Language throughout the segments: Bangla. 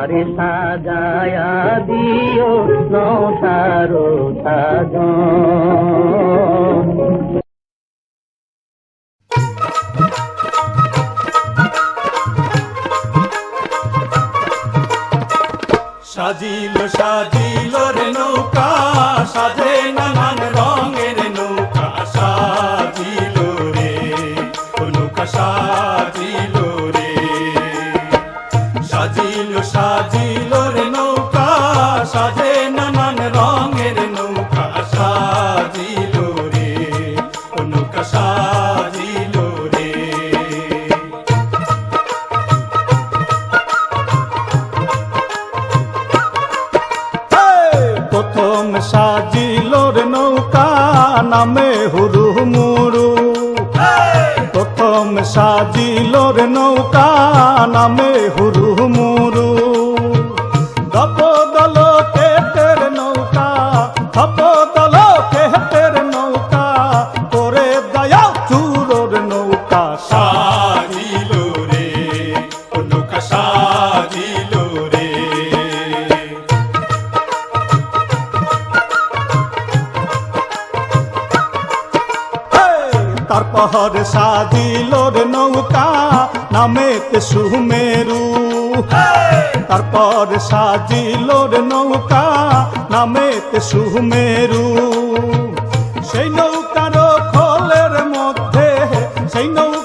আমারে সাজায়া দিও নৌসারো সাজন। সাজিল সাজিল রে নৌকা সাজে নানান সাজে নানান রঙের নৌকা সাজিল রে নৌকা সাজিল রে। প্রথম সাজিল রে নৌকা নামে হুরু মুরু প্রথম সাজিল রে নৌকা নামে হুরু মুরু ধপ দল কেতের নৌকা করে দয়া চুরোর নৌকা। সাজিল রে নৌকা সাজিল রে। তারপর সাজিল রে নৌকা নামেতে সুমেরু। তারপর সাজিল রে নৌকা নামেতে সুমেরু। সেই নৌকার খোলের মধ্যে সেই নৌকার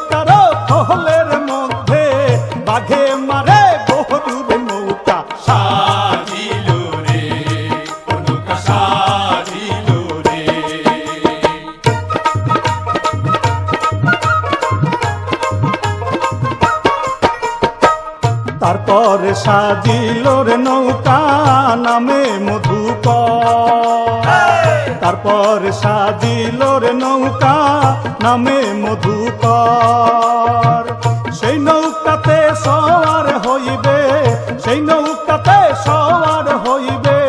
সাজিল রে নৌকা নামে মধুক তারপর সাজিল রে নৌকা নামে মধুকর। সেই নৌকাতে সওয়ার হইবে, সেই নৌকাতে সওয়ার হইবে।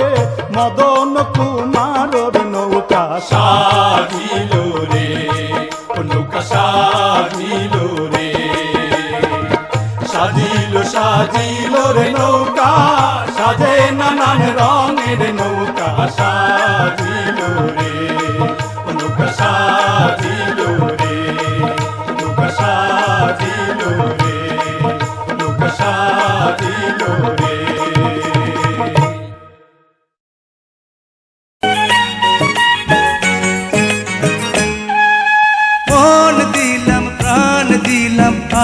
মদন কুমারর নৌকা সাজিল সাজিল সাজিল রে নৌকা, সাজে নানান রঙের নৌকা, সাজিল রে, নৌকা সাজিল রে, নৌকা সাজিল রে, নৌকা সাজিল রে।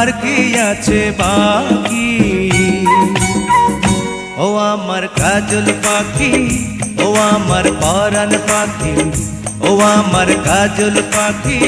আর কি আছে বাকি? ও আমার কাজল পাখি, ও আমার পরাণ পাখি, ও আমার কাজল পাখি।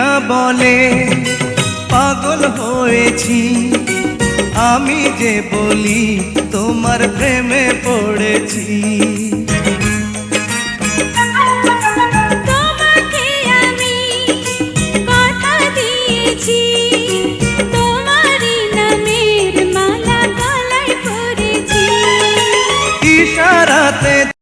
মিয়া বলে পাগল হয়েছি। আমি যে বলি তোমার প্রেমে পড়েছি। তোমাকে আমি কথা দিয়েছি।